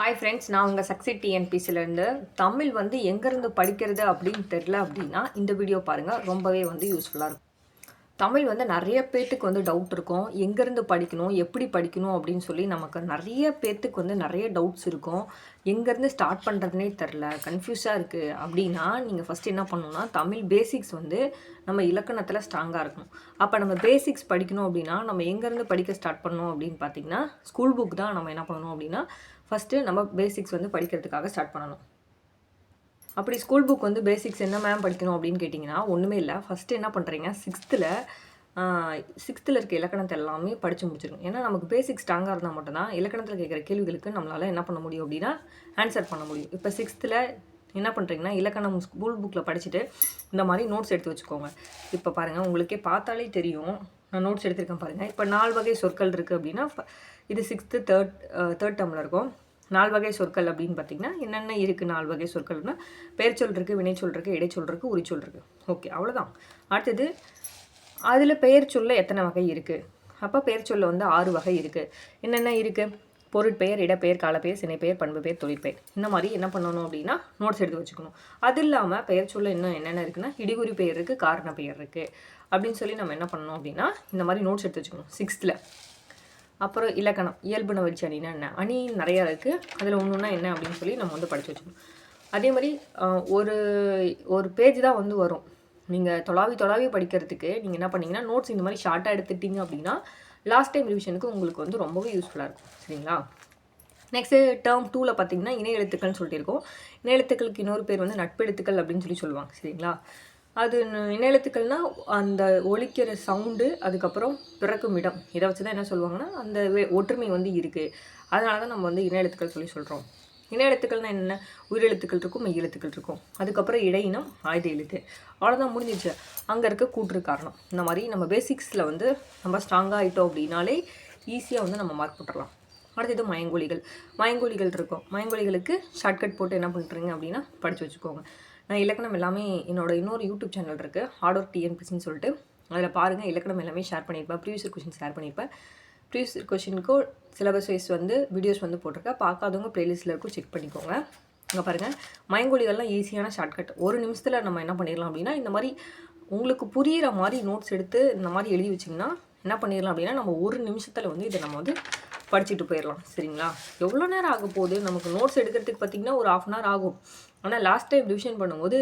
Hi friends நான் உங்கள் சக்ஸி டிஎன்பிசிலேருந்து தமிழ் வந்து எங்கேருந்து படிக்கிறது அப்படின்னு தெரில அப்படின்னா இந்த வீடியோ பாருங்கள் ரொம்பவே வந்து யூஸ்ஃபுல்லாக இருக்கும். தமிழ் வந்து நிறைய பேர்த்துக்கு வந்து டவுட் இருக்கும். எங்கேருந்து படிக்கணும் எப்படி படிக்கணும் அப்படின்னு சொல்லி நமக்கு நிறைய பேர்த்துக்கு வந்து நிறைய டவுட்ஸ் இருக்கும். எங்கேருந்து ஸ்டார்ட் பண்ணுறதுனே தெரில. கன்ஃபியூஸாக இருக்குது அப்படின்னா நீங்கள் ஃபஸ்ட் என்ன பண்ணணும்னா தமிழ் பேசிக்ஸ் வந்து நம்ம இலக்கணத்தில் ஸ்ட்ராங்காக இருக்கணும். அப்போ நம்ம பேசிக்ஸ் படிக்கணும் அப்படின்னா நம்ம எங்கேருந்து படிக்க ஸ்டார்ட் பண்ணணும் அப்படின்னு பார்த்தீங்கன்னா ஸ்கூல் புக் தான் நம்ம என்ன பண்ணணும் அப்படின்னா ஃபஸ்ட்டு நம்ம பேசிக்ஸ் வந்து படிக்கிறதுக்காக ஸ்டார்ட் பண்ணணும். அப்படி ஸ்கூல் புக் வந்து பேசிக்ஸ் என்ன மேம் படிக்கணும் அப்படின்னு கேட்டிங்கன்னா ஒன்றுமே இல்லை. ஃபஸ்ட்டு என்ன பண்ணுறீங்க சிக்ஸ்த்தில் சிக்ஸ்த்தில் இருக்க இலக்கணத்தை எல்லாமே படித்து முடிச்சிருக்கோம் ஏன்னா நமக்கு பேசிக் ஸ்ட்ராங்காக இருந்தால் மட்டும்தான் இலக்கணத்தில் கேட்குற கேள்விகளுக்கு நம்மளால் என்ன பண்ண முடியும் அப்படின்னா ஆன்சர் பண்ண முடியும். இப்போ சிக்ஸ்த்தில் என்ன பண்ணுறீங்கன்னா இலக்கணம் ஸ்கூல் புக்கில் படிச்சுட்டு இந்த மாதிரி நோட்ஸ் எடுத்து வச்சுக்கோங்க. இப்போ பாருங்கள் உங்களுக்கே பார்த்தாலே தெரியும். நான் நோட்ஸ் எடுத்திருக்கேன் பாருங்கள் இப்போ நாலு வகை சொற்கள் இருக்குது அப்படின்னா இது சிக்ஸ்த்து தேர்ட் தேர்ட் டேர்மில் இருக்கும். நால் வகை சொற்கள் அப்படின்னு பார்த்தீங்கன்னா என்னென்ன இருக்குது நால் வகை சொற்கள்னா பெயர்ச்சொல் இருக்குது வினைச்சொல் இருக்குது இடைச்சொல் இருக்குது உரிச்சொல் இருக்குது ஓகே அவ்வளோதான் அடுத்தது அதில் பெயர் சொல்ல எத்தனை வகை இருக்குது அப்போ பெயர் சொல்ல வந்து ஆறு வகை இருக்குது என்னென்ன இருக்குது பொருட்பெயர் இடப்பெயர் காலப்பெயர் சினைப்பெயர் பண்பு பெயர் தொழிற்பெயர். இந்த மாதிரி என்ன பண்ணணும் அப்படின்னா நோட்ஸ் எடுத்து வச்சுக்கணும். அது இல்லாமல் பெயர் சொல்ல இன்னும் என்னென்ன இருக்குன்னா இடிகுறி பெயர் இருக்குது காரண பெயர் இருக்குது அப்படின்னு சொல்லி நம்ம என்ன பண்ணணும் அப்படின்னா இந்த மாதிரி நோட்ஸ் எடுத்து வச்சுக்கணும். சிக்ஸ்த்தில் அப்புறம் இலக்கணம் இயல்புன வச்சு அணினா என்ன? அணி நிறையா இருக்குது அதில் ஒன்று ஒன்றா என்ன அப்படின்னு சொல்லி நம்ம வந்து படித்து வச்சுக்கணும். அதே மாதிரி ஒரு ஒரு பேஜ் தான் வந்து வரும். நீங்கள் தொலாவி தொலாவி படிக்கிறதுக்கு நீங்கள் என்ன பண்ணீங்கன்னா நோட்ஸ் இந்த மாதிரி ஷார்ட்டாக எடுத்துட்டீங்க அப்படின்னா லாஸ்ட் டைம் ரிவிஷனுக்கு உங்களுக்கு வந்து ரொம்பவே யூஸ்ஃபுல்லாக இருக்கும். சரிங்களா? நெக்ஸ்ட்டு டேர்ம் டூவில் பார்த்தீங்கன்னா இணை எழுத்துக்கள்னு சொல்லிட்டு இருக்கோம். இணை எழுத்துக்களுக்கு இன்னொரு பேர் வந்து நட்பெழுத்துக்கள் அப்படின்னு சொல்லி சொல்லுவாங்க. சரிங்களா? அது ந- அந்த ஒழிக்கிற சவுண்டு அதுக்கப்புறம் பிறக்கும் இடம். இதை வச்சு தான் என்ன சொல்லுவாங்கன்னா அந்த வே- ஒற்றுமை வந்து இருக்குது அதனால தான் நம்ம வந்து இணையத்துக்கள் சொல்லி சொல்கிறோம் இணையத்துக்கள்னால் என்ன உயிரெழுத்துக்கள் இருக்கும் மெய் எழுத்துக்கள் இருக்கும். அதுக்கப்புறம் இடையினம் ஆயுத எழுத்து. அவ்வளோதான் முடிஞ்சிச்சு அங்கே இருக்க கூற்று காரணம். இந்த மாதிரி நம்ம பேசிக்ஸில் வந்து நம்ம ஸ்ட்ராங்காக ஆகிட்டோம் அப்படின்னாலே ஈஸியாக வந்து நம்ம மார்க் போட்டுடலாம் அடுத்தது மயங்கொலிகள். மயங்கொலிகள் இருக்கும். மயங்கொலிகளுக்கு ஷார்ட்கட் போட்டு என்ன பண்ணுறீங்க அப்படின்னா படித்து வச்சுக்கோங்க. நான் இலக்கணம் எல்லாமே என்னோட இன்னொரு யூடியூப் சேனல் இருக்குது ஹார்ட் ஒர்க் டிஎன்பிசின்னு சொல்லிட்டு. அதில் பாருங்கள் இலக்கணம் எல்லாமே ஷேர் பண்ணியிருப்பேன். ப்ரீவியஸ் கொஷின் ஷேர் பண்ணியிருப்பேன். ப்ரீவியஸ் கொஷினுக்கும் சிலபஸ் வைஸ் வந்து வீடியோஸ் வந்து போட்டிருக்கேன். பார்க்காதவங்க ப்ளேலிஸ்ட்டில் இருக்கும் செக் பண்ணிக்கோங்க. இங்கே பாருங்கள் மயங்கொழிகள்லாம் ஈஸியான ஷார்ட்கட் ஒரு நிமிஷத்தில் நம்ம என்ன பண்ணிடலாம் அப்படின்னா இந்த மாதிரி உங்களுக்கு புரிகிற மாதிரி நோட்ஸ் எடுத்து இந்த மாதிரி எழுதி வச்சிங்கன்னா என்ன பண்ணிடலாம் அப்படின்னா நம்ம ஒரு நிமிஷத்தில் வந்து இதை நம்ம வந்து படிச்சுட்டு போயிடலாம் சரிங்களா? எவ்வளோ நேரம் ஆக போகுது? நமக்கு நோட்ஸ் எடுக்கிறதுக்கு பார்த்தீங்கன்னா ஒரு ஆஃப் அன் ஹவர் ஆகும். ஆனால் லாஸ்ட் டைம் ரிவிஷன் பண்ணும்போது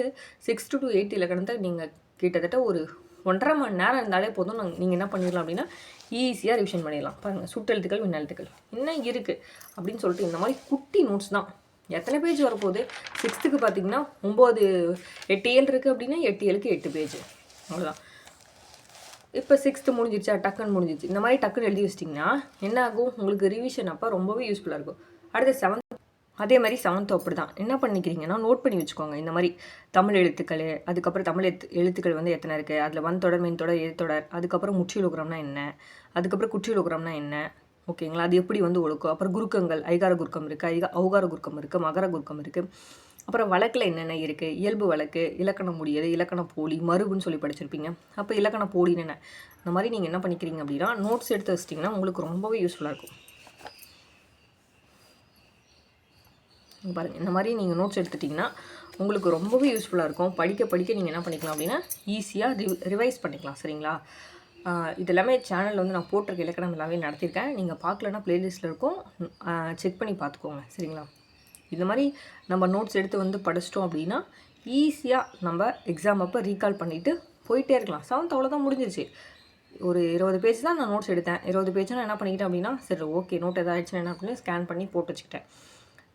சிக்ஸ் டு எயிட் இலக்கணத்தை நீங்கள் கிட்டத்தட்ட ஒரு ஒன்றரை மணி நேரம் இருந்தாலே போதும். நாங்கள் நீங்கள் என்ன பண்ணிடலாம் அப்படின்னா ஈஸியாக ரிவிஷன் பண்ணிடலாம் பாருங்கள் சுட்டெழுத்துக்கள் விண்ணெழுத்துக்கள் என்ன இருக்குது அப்படின்னு சொல்லிட்டு இந்த மாதிரி குட்டி நோட்ஸ் தான். எத்தனை பேஜ் வரப்போகுது? சிக்ஸ்த்துக்கு பார்த்தீங்கன்னா ஒம்பது எட்டு ஏழு இருக்குது அப்படின்னா எட்டு ஏழுக்கு எட்டு பேஜ் அவ்வளோதான் இப்போ சிக்ஸ்த்து முடிஞ்சிருச்சா? டக்குன்னு முடிஞ்சிருச்சு. இந்த மாதிரி டக்குன்னு எழுதி வச்சிட்டிங்கன்னா என்ன ஆகும் உங்களுக்கு ரிவிஷன் அப்போ ரொம்பவே யூஸ்ஃபுல்லாக இருக்கும். அடுத்து செவன்த் அதே மாதிரி செவன்த்து அப்படி தான் என்ன பண்ணிக்கிறீங்கன்னா நோட் பண்ணி வச்சுக்கோங்க. இந்த மாதிரி தமிழ் எழுத்துக்கள் அதுக்கப்புறம் தமிழ் எழுத்து எழுத்துக்கள் வந்து எத்தனை இருக்குது அதில் வன் தொடர் மீன் தொடர் எது தொடர் அதுக்கப்புறம் முற்றிலுகரம்னா என்ன? அதுக்கப்புறம் குற்றிலுகரம்னா என்ன? ஓகேங்களா? அது எப்படி வந்து ஒழுக்கும்? அப்புறம் குருக்கங்கள் ஐகார குருக்கம் இருக்குது ஐகா ஔகார குருக்கம் இருக்குது மகர குருக்கம் இருக்குது அப்புறம் வழக்கில் என்னென்ன இருக்குது இயல்பு வழக்கு இலக்கணம் முடியது இலக்கண போலி மருகுன்னு சொல்லி படிச்சிருப்பீங்க. அப்போ இலக்கண போலின்னு என்ன இந்த மாதிரி நீங்கள் என்ன பண்ணிக்கிறீங்க அப்படின்னா நோட்ஸ் எடுத்து வச்சிட்டிங்கன்னா உங்களுக்கு ரொம்பவே யூஸ்ஃபுல்லாக இருக்கும். பாருங்கள் இந்த மாதிரி நீங்கள் நோட்ஸ் எடுத்துட்டிங்கன்னா உங்களுக்கு ரொம்பவே யூஸ்ஃபுல்லாக இருக்கும். படிக்க படிக்க நீங்கள் என்ன பண்ணிக்கலாம் அப்படின்னா ஈஸியாக ரிவ் ரிவைஸ் பண்ணிக்கலாம். சரிங்களா? இது எல்லாமே சேனலில் வந்து நான் போட்டிருக்க இலக்கணம் எல்லாமே நடத்தியிருக்கேன் நீங்கள் பார்க்கலன்னா ப்ளேலிஸ்ட்டில் இருக்கும். செக் பண்ணி பார்த்துக்கோங்க. சரிங்களா? இந்த மாதிரி நம்ம நோட்ஸ் எடுத்து வந்து படிச்சிட்டோம் அப்படின்னா ஈஸியாக நம்ம எக்ஸாம் அப்போ ரீகால் பண்ணிவிட்டு போயிட்டே இருக்கலாம். செவன்த் அவ்வளோதான் முடிஞ்சிருச்சு. ஒரு இருபது பேஜ் தான் நான் நோட்ஸ் எடுத்தேன். இருபது பேஜ் நான் என்ன பண்ணிக்கிட்டேன் அப்படின்னா சரி ஓகே நோட் எதாச்சுன்னா என்ன பண்ணி? ஸ்கேன் பண்ணி போட்டு வச்சுக்கிட்டேன்.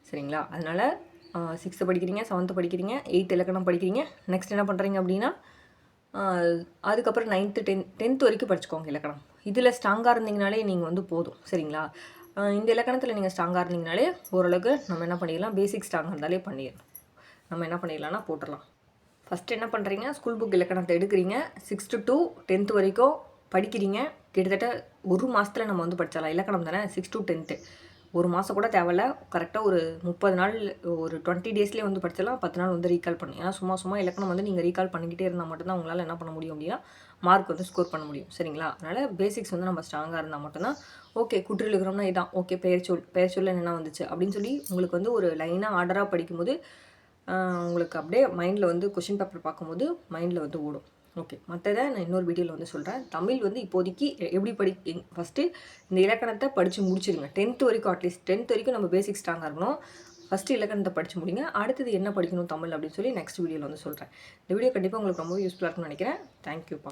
சரிங்களா? அதனால் சிக்ஸ்த்து படிக்கிறீங்க செவன்த்து படிக்கிறீங்க எயித் இலக்கணம் படிக்கிறீங்க. நெக்ஸ்ட் என்ன பண்ணுறீங்க அப்படின்னா அதுக்கப்புறம் நைன்த்து டென் டென்த் வரைக்கும் படிச்சுக்கோங்க இலக்கணம். இதில் ஸ்ட்ராங்காக இருந்தீங்கனாலே நீங்கள் வந்து போதும். சரிங்களா? இந்த இலக்கணத்தில் நீங்கள் ஸ்ட்ராங்காக இருந்தீங்கனாலே ஓரளவுக்கு நம்ம என்ன பண்ணிடலாம்? பேசிக் ஸ்ட்ராங்காக இருந்தாலே பண்ணிடலாம். நம்ம என்ன பண்ணிடலாம்னா போட்டுடலாம். ஃபஸ்ட்டு என்ன பண்ணுறீங்க ஸ்கூல் புக் இலக்கணத்தை எடுக்கிறீங்க. சிக்ஸ்த்து டு டென்த் வரைக்கும் படிக்கிறீங்க. கிட்டத்தட்ட ஒரு மாதத்தில் நம்ம வந்து படிச்சிடலாம். இலக்கணம் தானே? சிக்ஸ் டு டென்த்து ஒரு மாதம் கூட தேவையில்ல. கரெக்டாக ஒரு முப்பது நாள் ஒரு டுவெண்ட்டி டேஸ்லேயே வந்து படிச்சிடலாம். பத்து நாள் வந்து ரீகால் பண்ணி. ஏன்னா சும்மா சும்மா இலக்கணம் வந்து நீங்கள் ரீகால் பண்ணிக்கிட்டே இருந்தால் மட்டும்தான் உங்களால் என்ன பண்ண முடியும் அப்படின்னா மார்க் வந்து ஸ்கோர் பண்ண முடியும். சரிங்களா? அதனால் பேசிக்ஸ் வந்து நம்ம ஸ்ட்ராங்காக இருந்தால் மட்டும்தான் ஓகே குற்றிலுக்கிறோம்னா இதான் ஓகே பெயர்ச்சொல் சொல் என்னென்ன என்ன வந்துச்சு? அப்படின்னு சொல்லி உங்களுக்கு வந்து ஒரு லைனாக ஆர்டராக படிக்கும்போது உங்களுக்கு அப்படியே மைண்டில் வந்து கொஷின் பேப்பர் பார்க்கும்போது மைண்டில் வந்து ஓடும். ஓகே மற்றதை நான் இன்னொரு வீடியோவில் வந்து சொல்கிறேன் தமிழ் வந்து இப்போதைக்கு எ- எப்படி படி ஃபஸ்ட்டு இந்த இலக்கணத்தை படித்து முடிச்சிருங்க. டென்த் வரைக்கும் அட்லீஸ்ட் டென்த் வரைக்கும் நம்ம பேசிக் ஸ்ட்ராங்காக இருக்கணும். ஃபஸ்ட்டு இலக்கணத்தை படித்து முடிங்க. அடுத்தது என்ன படிக்கணும் தமிழ் அப்படின்னு சொல்லி நெக்ஸ்ட் வீடியோவில் வந்து சொல்கிறேன் இந்த வீடியோ கண்டிப்பாக உங்களுக்கு ரொம்ப யூஸ்ஃபுல்லாக இருக்கும்னு நினைக்கிறேன். தேங்க்யூப்பா